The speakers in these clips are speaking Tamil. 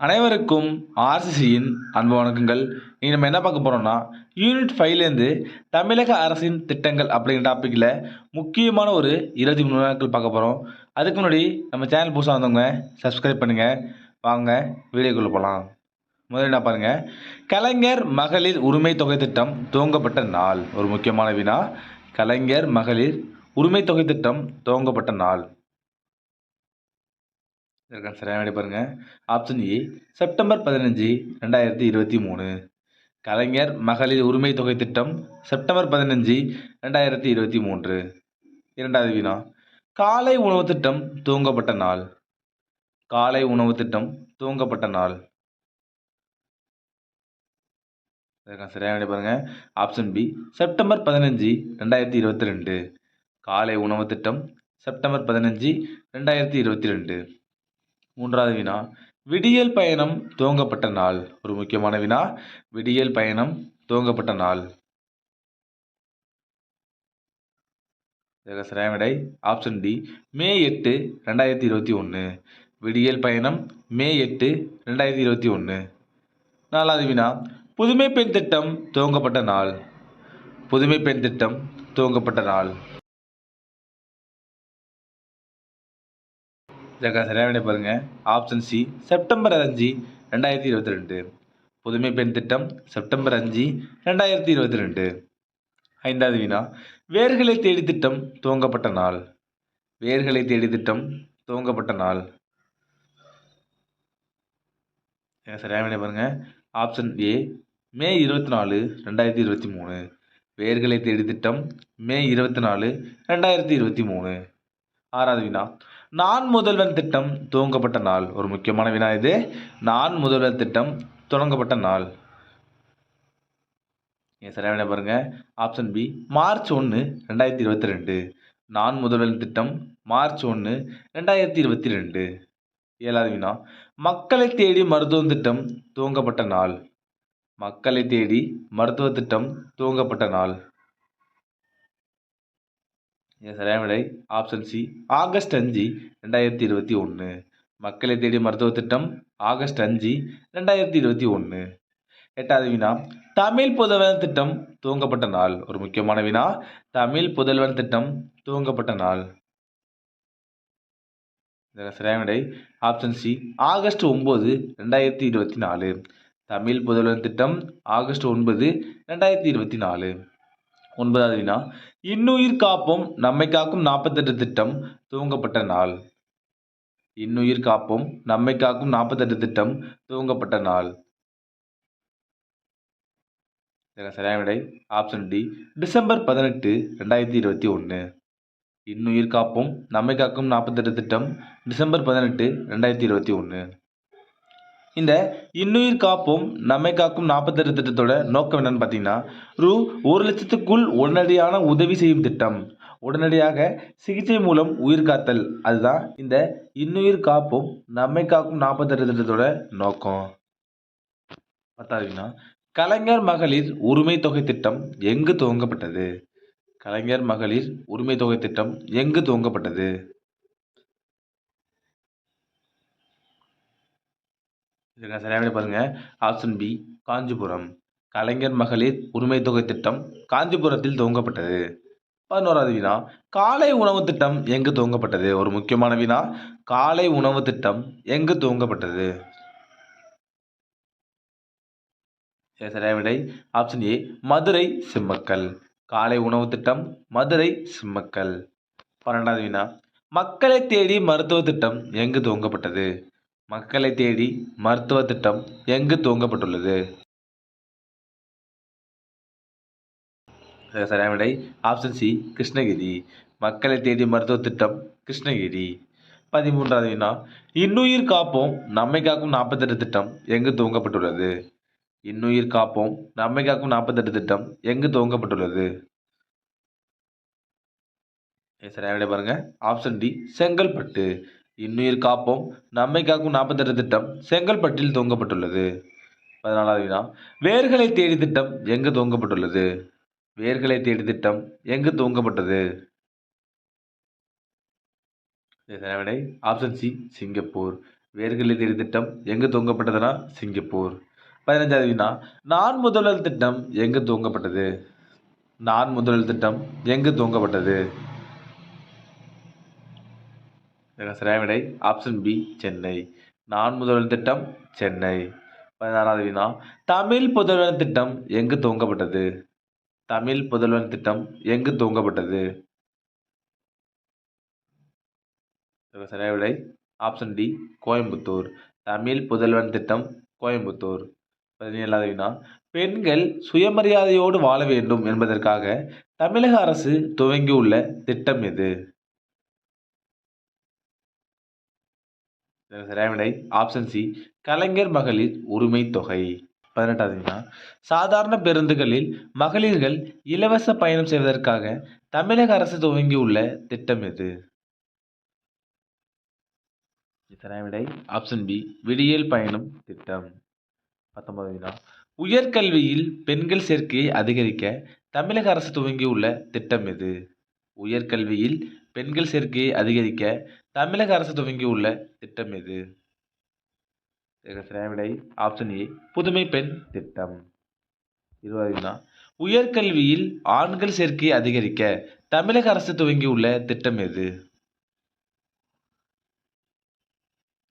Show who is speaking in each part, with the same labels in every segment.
Speaker 1: அனைவருக்கும் ஆர்சிசியின் அன்பு வணக்கங்கள். இனி நம்ம என்ன பார்க்க போகிறோம்னா யூனிட் ஃபைவ்லேருந்து தமிழக அரசின் திட்டங்கள் அப்படிங்கிற டாப்பிக்கில் முக்கியமான ஒரு இருபத்தி மூணு நாட்கள் பார்க்க போகிறோம் அதுக்கு முன்னாடி நம்ம சேனல் புதுசாக வந்தவங்க சப்ஸ்கிரைப் பண்ணுங்கள் வாங்க வீடியோக்குள்ளே போகலாம் முதல்ல என்ன பாருங்கள் கலைஞர் மகளிர் உரிமை தொகை திட்டம் துவங்கப்பட்ட நாள். ஒரு முக்கியமான வினா. கலைஞர் மகளிர் உரிமை தொகை திட்டம் துவங்கப்பட்ட நாள். இதற்கான சரியான விடை பாருங்கள் ஆப்ஷன் ஏ செப்டம்பர் பதினஞ்சு ரெண்டாயிரத்தி இருபத்தி மூணு. கலைஞர் மகளிர் உரிமை தொகை திட்டம் செப்டம்பர் பதினஞ்சு ரெண்டாயிரத்தி இருபத்தி மூன்று. இரண்டாவது வினா காலை உணவு திட்டம் துவங்கப்பட்ட நாள். காலை உணவு திட்டம் துவங்கப்பட்ட நாள். இதற்கான சரியான விடை பாருங்கள் ஆப்ஷன் பி செப்டம்பர் பதினஞ்சு ரெண்டாயிரத்தி இருபத்தி ரெண்டு. காலை உணவு திட்டம் செப்டம்பர் பதினஞ்சு ரெண்டாயிரத்தி இருபத்தி ரெண்டு. மூன்றாவது வினா. விடியல் பயணம் துவங்கப்பட்ட நாள். ஒரு முக்கியமான வினா. விடியல் பயணம் துவங்கப்பட்ட நாள். விடை. ஆப்ஷன் டி மே எட்டு ரெண்டாயிரத்தி இருபத்தி ஒன்று விடியல் பயணம் மே எட்டு ரெண்டாயிரத்தி இருபத்தி ஒன்று நாலாவது வினா. புதுமை பெண் திட்டம் துவங்கப்பட்ட நாள். புதுமை பெண் திட்டம் துவங்கப்பட்ட நாள். இதற்கான சரியான விடை பாருங்க. ஆப்ஷன் சி செப்டம்பர் அஞ்சு ரெண்டாயிரத்தி இருபத்தி ரெண்டு. புதுமை பெண் திட்டம் செப்டம்பர் அஞ்சு ரெண்டாயிரத்தி இருபத்தி ரெண்டு. ஐந்தாவது வினா வேர்களை தேடி திட்டம் துவங்கப்பட்ட நாள். வேர்களை தேடி திட்டம் துவங்கப்பட்ட நாள். சரியான விடை பாருங்க. ஆப்ஷன் ஏ மே இருபத்தி நாலு ரெண்டாயிரத்தி இருபத்தி மூணு. வேர்களை தேடி திட்டம் மே இருபத்தி நாலு ரெண்டாயிரத்தி இருபத்தி மூணு. ஆறாவது வினா நான் முதல்வன் திட்டம் துவங்கப்பட்ட நாள். ஒரு முக்கியமான வினா இது. நான் முதல்வர் திட்டம் தொடங்கப்பட்ட நாள். ஏன் சரியான வினா பாருங்க. ஆப்ஷன் பி மார்ச் ஒன்று ரெண்டாயிரத்தி இருபத்தி ரெண்டு. நான் முதல்வன் திட்டம் மார்ச் ஒன்று ரெண்டாயிரத்தி இருபத்தி ரெண்டு. ஏழாவது வினா மக்களை தேடி மருத்துவம் திட்டம் துவங்கப்பட்ட நாள். மக்களை தேடி மருத்துவ திட்டம் துவங்கப்பட்ட நாள். சரியான விடை. ஆப்ஷன் சி ஆகஸ்ட் அஞ்சு ரெண்டாயிரத்தி இருபத்தி ஒன்று மக்களை தேடி மருத்துவ திட்டம் ஆகஸ்ட் அஞ்சு ரெண்டாயிரத்தி இருபத்தி ஒன்று எட்டாவது வினா தமிழ் புதல்வன் திட்டம் துவங்கப்பட்ட நாள். ஒரு முக்கியமான வினா தமிழ் புதல்வன் திட்டம் துவங்கப்பட்ட நாள். இதற்கு சரியான விடை. ஆப்ஷன் சி ஆகஸ்ட் ஒம்பது ரெண்டாயிரத்தி இருபத்தி நாலு. தமிழ் புதல்வன் திட்டம் ஆகஸ்ட் ஒன்பது ரெண்டாயிரத்தி இருபத்தி நாலு. ஒன்பதாவது வினா. இன்னுயிர் காப்போம் நம்மை காக்கும் நாற்பத்தெட்டு திட்டம் துவங்கப்பட்ட நாள். இன்னுயிர் காப்போம் நம்மை காக்கும் நாற்பத்தெட்டு திட்டம் துவங்கப்பட்ட நாள். சரியான விடை. Option D. டிசம்பர் பதினெட்டு ரெண்டாயிரத்தி இருபத்தி ஒன்று இன்னுயிர் காப்போம் நம்மை காக்கும் நாற்பத்தெட்டு திட்டம் டிசம்பர் பதினெட்டு ரெண்டாயிரத்தி இருபத்தி ஒன்று இந்த இன்னுயிர் காப்போம் நம்மை காக்கும் நாற்பத்தெட்டு திட்டத்தோட நோக்கம் என்னன்னு பார்த்தீங்கன்னா ரூ ஒரு லட்சத்துக்குள் உடனடியான உதவி செய்யும் திட்டம். உடனடியாக சிகிச்சை மூலம் உயிர் காத்தல். அதுதான் இந்த இன்னுயிர் காப்போம் நம்மை காக்கும் நாற்பத்தெட்டு திட்டத்தோட நோக்கம். பத்தாவதுனா கலைஞர் மகளிர் உரிமை தொகை திட்டம் எங்கு துவங்கப்பட்டது? கலைஞர் மகளிர் உரிமை தொகை திட்டம் எங்கு துவங்கப்பட்டது? இதுங்க சரியாக பாருங்க. Option B Kanchipuram. கலைஞர் மகளிர் உரிமை தொகை திட்டம் காஞ்சிபுரத்தில் துவங்கப்பட்டது. பதினோராவது வினா காலை உணவு திட்டம் எங்கு துவங்கப்பட்டது? ஒரு முக்கியமான வினா காலை உணவு திட்டம் எங்கு துவங்கப்பட்டது? சரியான விடை ஆப்ஷன் ஏ மதுரை சிம்மக்கல். காலை உணவு திட்டம் மதுரை சிம்மக்கல். பன்னெண்டாவது வினா மக்களை தேடி மருத்துவ திட்டம் எங்கு துவங்கப்பட்டது? மக்களை தேடி மருத்துவ திட்டம் எங்கு துவங்கப்பட்டுள்ளது? சரியான விடை. Option C Krishnagiri. மக்களை தேடி மருத்துவ திட்டம் கிருஷ்ணகிரி. பதிமூன்றாவது வினா. இன்னுயிர் காப்போம் நம்மை காக்கும் நாற்பத்தெட்டு திட்டம் எங்கு துவங்கப்பட்டுள்ளது? இன்னுயிர் காப்போம் நம்மை காக்கும் நாற்பத்தெட்டு திட்டம் எங்கு துவங்கப்பட்டுள்ளது? சரியான பாருங்க. Option D Chengalpattu. இன்னுயிர் காப்போம். நம்மை காக்கும் நாற்பத்தெட்டு திட்டம் செங்கல்பட்டில் துவங்கப்பட்டுள்ளது. பதினாலாவது வினா வேர்களை தேடி திட்டம் எங்கு துவங்கப்பட்டுள்ளது? வேர்களை தேடி திட்டம் எங்கு துவங்கப்பட்டது? விடை? Option C Singapore.
Speaker 2: வேர்களை தேடி திட்டம் எங்கு துவங்கப்பட்டதுன்னா சிங்கப்பூர். பதினஞ்சாவது வினா நான் முதல்வர் திட்டம் எங்கு துவங்கப்பட்டது? நான் முதல்வர் திட்டம் எங்கு துவங்கப்பட்டது? இதற்கு சரியான விடை ஆப்ஷன் பி சென்னை. நான் முதல்வன் திட்டம் சென்னை. பதினாறாவது வினா தமிழ் புதல்வன் திட்டம் எங்கு துவங்கப்பட்டது? தமிழ் புதல்வன் திட்டம் எங்கு துவங்கப்பட்டது? சரியான விடை ஆப்ஷன் டி கோயம்புத்தூர். தமிழ் புதல்வன் திட்டம் கோயம்புத்தூர். பதினேழாவது வினா பெண்கள் சுயமரியாதையோடு வாழ வேண்டும் என்பதற்காக தமிழக அரசு துவங்கியுள்ள திட்டம் எது? விடை ஆப்ஷன் சி கலைஞர் மகளிர் உரிமை தொகை. பதினெட்டாவது சாதாரண பேருந்துகளில் மகளிர்கள் இலவச பயணம் செய்வதற்காக தமிழக அரசு துவங்கியுள்ள திட்டம் எது? விடை ஆப்ஷன் பி விடியல் பயணம் திட்டம். பத்தொன்பது உயர்கல்வியில் பெண்கள் சேர்க்கையை அதிகரிக்க தமிழக அரசு துவங்கியுள்ள திட்டம் எது? உயர்கல்வியில் பெண்கள் சேர்க்கையை அதிகரிக்க தமிழக அரசு துவங்கியுள்ள திட்டம் எது? விடை ஆப்ஷன் ஏ புதுமை பெண் திட்டம். இருபது உயர்கல்வியில் ஆண்கள் சேர்க்கையை அதிகரிக்க தமிழக அரசு துவங்கியுள்ள திட்டம் எது?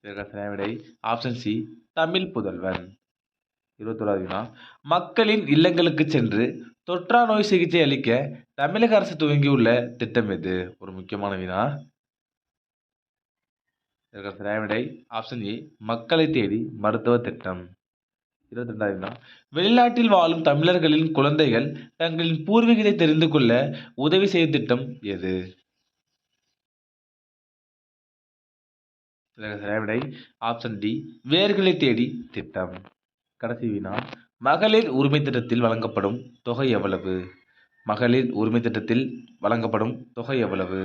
Speaker 2: விடை ஆப்ஷன் சி தமிழ் புதல்வன். இருபத்தோராவது மக்களின் இல்லங்களுக்கு சென்று தொற்றா நோய் சிகிச்சை அளிக்க தமிழக அரசு துவங்கியுள்ள திட்டம் எது? ஒரு முக்கியமான வினா இதற்கு விடை ஆப்ஷன் ஏ மக்களை தேடி மருத்துவ திட்டம். இருபத்தி ரெண்டாயிரம் வினா வெளிநாட்டில் வாழும் தமிழர்களின் குழந்தைகள் தங்களின் பூர்வீகத்தை தெரிந்து கொள்ள உதவி செய்யும் திட்டம் எது? விடை ஆப்ஷன் டி வேர்களை தேடி திட்டம். கடைசி வினா மகளிர் உரிமை திட்டத்தில் வழங்கப்படும் தொகை எவ்வளவு? மகளிர் உரிமை திட்டத்தில் வழங்கப்படும் தொகை எவ்வளவு?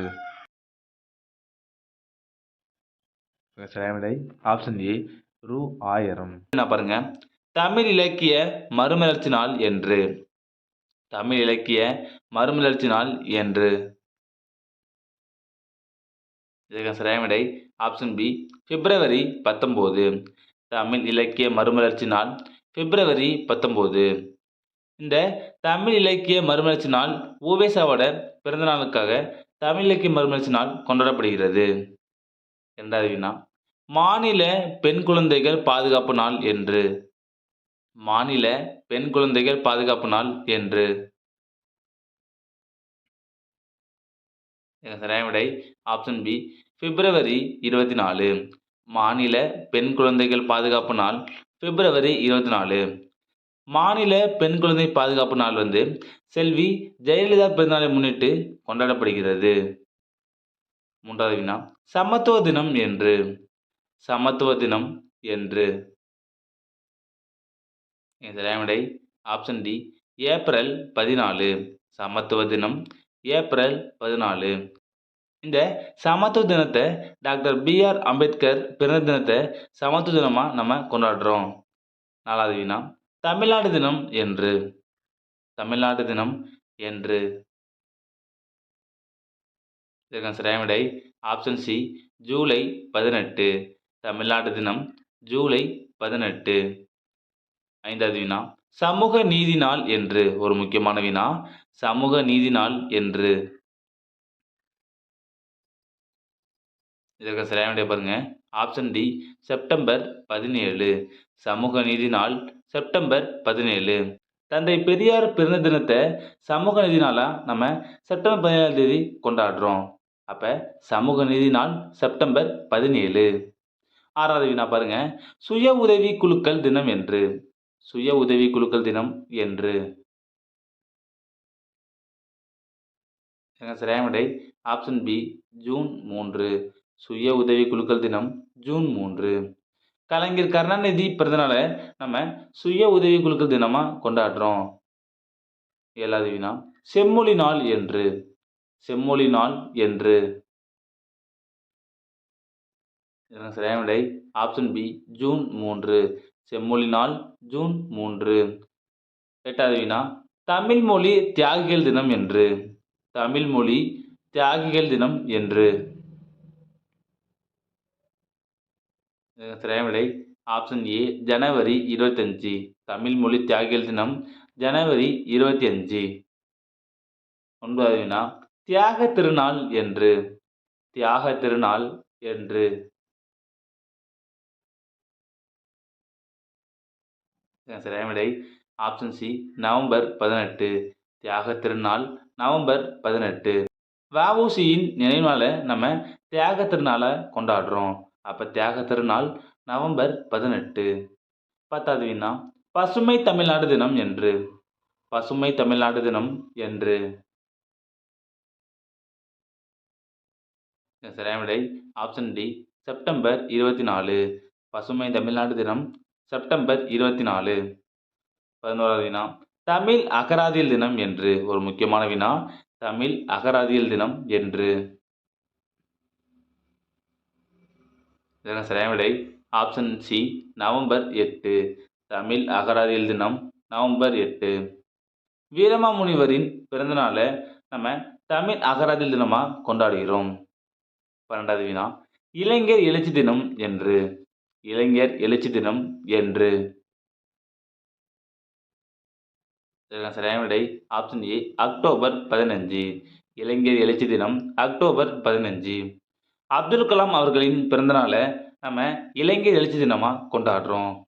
Speaker 2: சரியான ஆப்ஷன் ஏ ரூ ஆயிரம். என்ன பாருங்க. தமிழ் இலக்கிய மறுமலர்ச்சி நாள் என்று. தமிழ் இலக்கிய மறுமலர்ச்சி நாள் என்று. இதற்கு சரியான விடை ஆப்ஷன் பி பிப்ரவரி பத்தொம்போது. தமிழ் இலக்கிய மறுமலர்ச்சி நாள் பிப்ரவரி பத்தொம்போது. இந்த தமிழ் இலக்கிய மறுமலர்ச்சி நாள் ஊவேசாவோட பிறந்த நாளுக்காக தமிழ் இலக்கிய மறுமலர்ச்சி நாள் கொண்டாடப்படுகிறது. இரண்டாவது வினா. மாநில பெண் குழந்தைகள் பாதுகாப்பு நாள் என்று. மாநில பெண் குழந்தைகள் பாதுகாப்பு நாள் என்று. விடை ஆப்ஷன் பி பிப்ரவரி இருபத்தி நாலு. மாநில பெண் குழந்தைகள் பாதுகாப்பு நாள் பிப்ரவரி இருபத்தி நாலு. மாநில பெண் குழந்தை பாதுகாப்பு நாள் வந்து செல்வி ஜெயலலிதா பிறந்தநாளை முன்னிட்டு கொண்டாடப்படுகிறது. மூன்றாவது வினா சமத்துவ தினம் என்று. சமத்துவ தினம் என்று. சரியான விடை ஆப்ஷன் டி ஏப்ரல் பதினாலு. சமத்துவ தினம் ஏப்ரல் பதினாலு. இந்த சமத்துவ தினத்தை டாக்டர் பிஆர் அம்பேத்கர் பிறந்த தினத்தை சமத்துவ தினமாக நம்ம கொண்டாடுறோம். நாலாவது வினா தமிழ்நாடு தினம் என்று. தமிழ்நாடு தினம் என்று. இதற்கான சரியான ஆப்ஷன் சி ஜூலை பதினெட்டு. தமிழ்நாடு தினம் ஜூலை பதினெட்டு. ஐந்தாவது வினா. சமூக நீதி நாள் என்று ஒரு முக்கியமான வினா. சமூக நீதி நாள் என்று. இதற்கு சரியான விடை பாருங்க. ஆப்ஷன் டி செப்டம்பர் பதினேழு. சமூக நீதி நாள் செப்டம்பர் பதினேழு. தந்தை பெரியார் பிறந்த தினத்தை சமூக நீதி நாளாக நம்ம செப்டம்பர் பதினேழாம் தேதி கொண்டாடுறோம். அப்போ சமூக நீதி நாள் செப்டம்பர் பதினேழு. ஆறாவது வினா பாருங்க. சுய உதவி குழுக்கள் தினம் என்று. சுய உதவி குழுக்கள் தினம் என்று. சரியான ஆப்ஷன் பி ஜூன் மூன்று. சுய உதவி குழுக்கள் தினம் ஜூன் மூன்று. கலைஞர் கருணாநிதி பிறந்தனால நம்ம சுய உதவி குழுக்கள் தினமாக கொண்டாடுறோம். ஏழாவது வினா செம்மொழி நாள் என்று. செம்மொழி நாள் என்று. சரியான விடை? ஆப்ஷன் பி ஜூன் மூன்று. செம்மொழி நாள் ஜூன் மூன்று. எட்டாவது வினா தமிழ் மொழி தியாகிகள் தினம் என்று. தமிழ் மொழி தியாகிகள் தினம் என்று. சரியான விடை? ஆப்ஷன் ஏ ஜனவரி இருபத்தஞ்சி. தமிழ் மொழி தியாகிகள் தினம் ஜனவரி இருபத்தி அஞ்சு ஒன்பதாவது வினா தியாக திருநாள் என்று. தியாக திருநாள் என்று. சரியான விடை ஆப்ஷன் சி நவம்பர் பதினெட்டு. தியாக திருநாள் நவம்பர் பதினெட்டு. வஉசியின் நினைவுனால நம்ம தியாக திருநாளை கொண்டாடுறோம். அப்போ தியாக திருநாள் நவம்பர் பதினெட்டு. பத்தாவது வினா பசுமை தமிழ்நாடு தினம் என்று. பசுமை தமிழ்நாடு தினம் என்று. சரியான விடை ஆப்ஷன் டி செப்டம்பர் இருபத்தி நாலு. பசுமை தமிழ்நாடு தினம் செப்டம்பர் இருபத்தி நாலு பதினோராவது வினா. தமிழ் அகராதியல் தினம் என்று. ஒரு முக்கியமான வினா. தமிழ் அகராதியல் தினம் என்று. இதற்கு சரியான விடை. Option C. நவம்பர் எட்டு. தமிழ் அகராதியல் தினம். நவம்பர் எட்டு. வீரமாமுனிவரின் பிறந்தநாளை நம்ம தமிழ் அகராதியல் தினமாக கொண்டாடுகிறோம். பன்னெண்டாவது வினா. இளைஞர் எழுச்சி தினம் என்று. இளைஞர் எழுச்சி தினம் என்று. சரியான விடை. ஆப்ஷன் ஏ அக்டோபர் பதினஞ்சு. இளைஞர் எழுச்சி தினம் அக்டோபர் பதினஞ்சு. அப்துல் கலாம் அவர்களின் பிறந்தநாளை நம்ம இளைஞர் எழுச்சி தினமாக கொண்டாடுறோம்.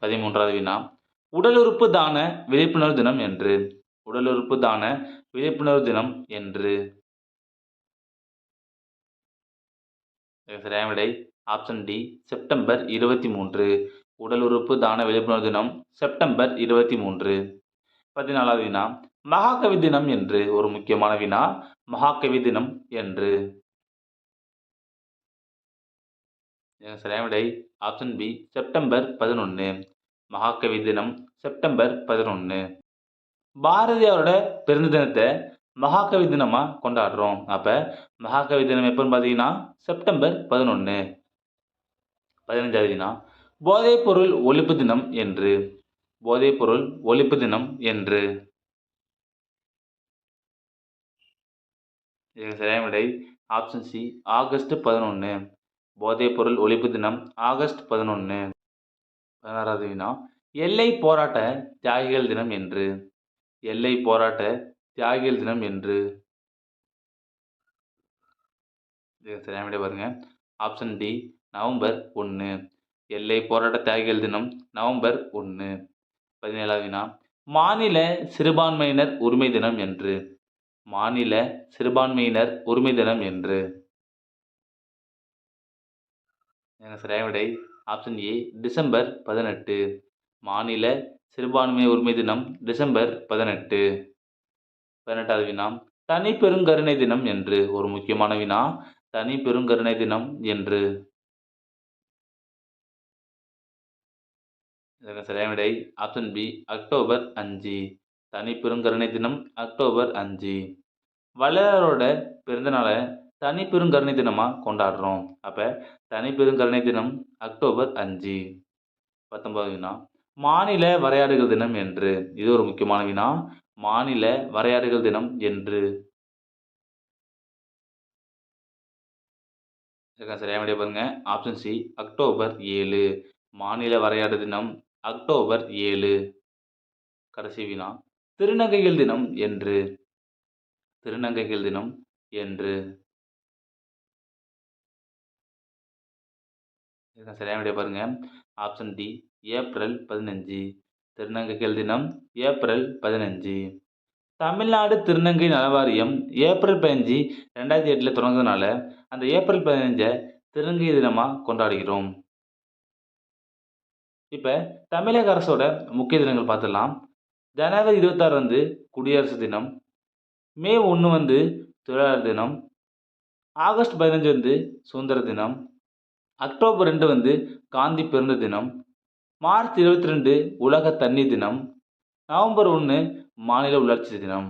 Speaker 2: பதிமூன்றாவது வினா. உடல் உறுப்பு தான விழிப்புணர்வு தினம் என்று. உடல் உறுப்பு தான விழிப்புணர்வு தினம் என்று. சரியான விடை. ஆப்ஷன் டி செப்டம்பர் இருபத்தி மூன்று. உடல் உறுப்பு தான விழிப்புணர்வு தினம் செப்டம்பர் இருபத்தி மூன்று. பதினாலாவது வினா மகாகவி தினம் என்று ஒரு முக்கியமான வினா மகாகவி தினம் என்று. சரியான விடை ஆப்ஷன் பி செப்டம்பர் பதினொன்று. மகாகவி தினம் செப்டம்பர் பதினொன்று. பாரதியாரோட பிறந்த தினத்தை மகாகவி தினமாக கொண்டாடுறோம். அப்போ மகாகவி தினம் எப்போன்னு பார்த்தீங்கன்னா செப்டம்பர் பதினொன்று. பதினைஞ்சாவது வினா போதைப்பொருள் ஒழிப்பு தினம் என்று. போதைப்பொருள் ஒழிப்பு தினம் என்று. சரியான விடை ஆப்ஷன் சி ஆகஸ்ட் பதினொன்று போதைப்பொருள் ஒழிப்பு தினம் ஆகஸ்ட் பதினொன்று பதினாறாவது வினா எல்லை போராட்ட தியாகிகள் தினம் என்று. எல்லை போராட்ட தியாகிகள் தினம் என்று. சரியான விடை பாருங்க. ஆப்ஷன் டி நவம்பர் ஒன்று எல்லை போராட்ட தியாகிகள் தினம் நவம்பர் ஒன்று பதினேழாவது வினா மாநில சிறுபான்மையினர் உரிமை தினம் என்று. மாநில சிறுபான்மையினர் உரிமை தினம் என்று. எனக்கு சரியான விடை ஆப்ஷன் ஏ டிசம்பர் பதினெட்டு. மாநில சிறுபான்மை உரிமை தினம் டிசம்பர் பதினெட்டு. பதினெட்டாவது வினா தனி பெருங்கருணை தினம் என்று. ஒரு முக்கியமான வினா தனி பெருங்கருணை தினம் என்று. இதற்கு சரியான விடை ஆப்ஷன் பி அக்டோபர் அஞ்சு. தனி பெருங்கருணை தினம் அக்டோபர் அஞ்சு. வள்ளலாரோட பிறந்தநாளை தனி பெருங்கருணை தினமாக கொண்டாடுறோம். அப்போ தனி பெருங்கருணை தினம் அக்டோபர் அஞ்சு. பத்தொன்பது வினா மாநில வரையாடுகள் தினம் என்று. இது ஒரு முக்கியமான வினா. மாநில வரையாடுகள் தினம் என்று. சரியான விடை பாருங்க. ஆப்ஷன் சி அக்டோபர் ஏழு. மாநில வரையாடு தினம் அக்டோபர் ஏழு. கடைசி வினா. திருநங்கைகள் தினம் என்று. திருநங்கைகள் தினம் என்று. இதுதான் சரியான விடைய பாருங்க. ஆப்ஷன் டி ஏப்ரல் பதினஞ்சு. திருநங்கைகள் தினம் ஏப்ரல் பதினஞ்சு. தமிழ்நாடு திருநங்கை நலவாரியம் ஏப்ரல் பதினஞ்சு ரெண்டாயிரத்தி எட்டில் தொடங்குறதுனால அந்த ஏப்ரல் பதினஞ்சை திருநங்கை தினமாக கொண்டாடுகிறோம். இப்போ தமிழக அரசோட முக்கிய தினங்கள் பார்த்துடலாம். ஜனவரி இருபத்தாறு வந்து குடியரசு தினம். மே ஒன்று வந்து தொழிலாளர் தினம். ஆகஸ்ட் பதினஞ்சு வந்து சுதந்திர தினம். அக்டோபர் ரெண்டு வந்து காந்தி பிறந்த தினம். மார்ச் இருபத்தி ரெண்டு உலக தண்ணீர் தினம். நவம்பர் ஒன்று மாநில உள்ளாட்சி தினம்.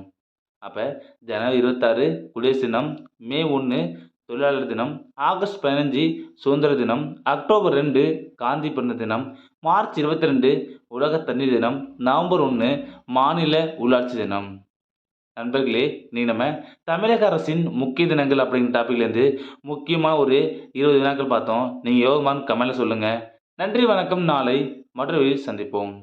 Speaker 2: அப்போ ஜனவரி இருபத்தாறு குடியரசு தினம். மே ஒன்று தொழிலாளர் தினம் ஆகஸ்ட் பதினஞ்சு சுதந்திர தினம் அக்டோபர் ரெண்டு காந்தி பிறந்த தினம் மார்ச் இருபத்தி ரெண்டு உலக தண்ணீர் தினம் நவம்பர் ஒன்று மாநில உள்ளாட்சி தினம். நண்பர்களே நீ நம்ம தமிழக அரசின் முக்கிய தினங்கள் அப்படிங்கிற டாப்பிக்லேருந்து முக்கியமாக ஒரு இருபது வினாக்கள் பார்த்தோம். நீங்கள் யோகமானு கமெண்ட்ல சொல்லுங்கள் நன்றி வணக்கம். நாளை மற்றொரு சந்திப்போம்.